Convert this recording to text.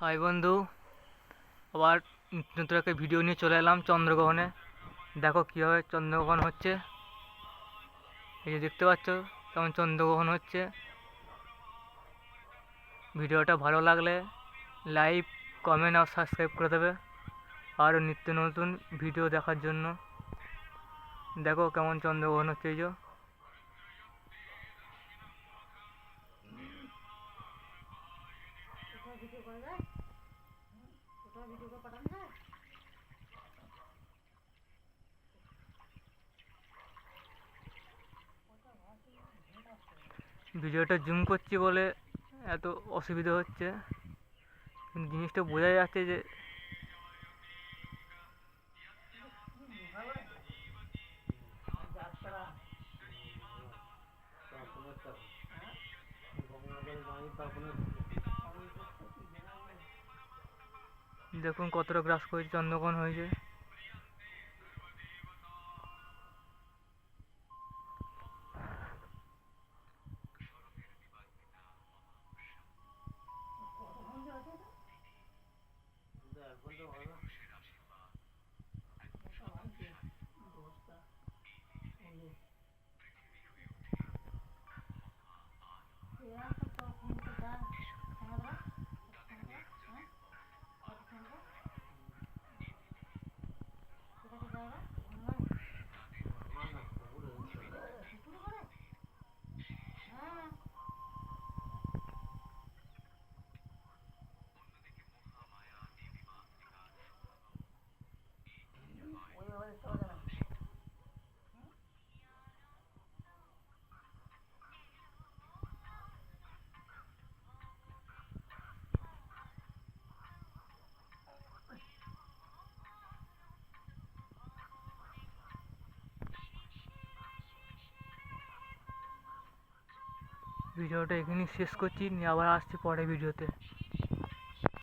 High বন্ধু, আবার নতুন একটা ভিডিও নিয়ে চলে এলাম চন্দ্রগ্রহণে। দেখো কীভাবে চন্দ্রগ্রহণ হচ্ছে। এই যে দেখতে পাচ্ছ কেমন চন্দ্রগ্রহণ হচ্ছে। ভিডিওটা ভালো লাগলে লাইক কমেন্ট আর সাবস্ক্রাইব করে দেবে। আরও নিত্য নতুন ভিডিও দেখার জন্য। দেখো কেমন চন্দ্রগ্রহণ হচ্ছে এই যে। করা যায় কোথাও ভিডিও করে পাঠানো যায়। ভিডিওটা জুম করছি বলে এত অসুবিধা হচ্ছে। কিন্তু জিনিসটা বোঝা যাচ্ছে যে দেখুন কতটা গ্রাস করেছে চন্দ্রকোণ হয়েছে। ভিডিওটা এখানেই শেষ করছি। নিয়ে আবার আসছি পরে ভিডিওতে।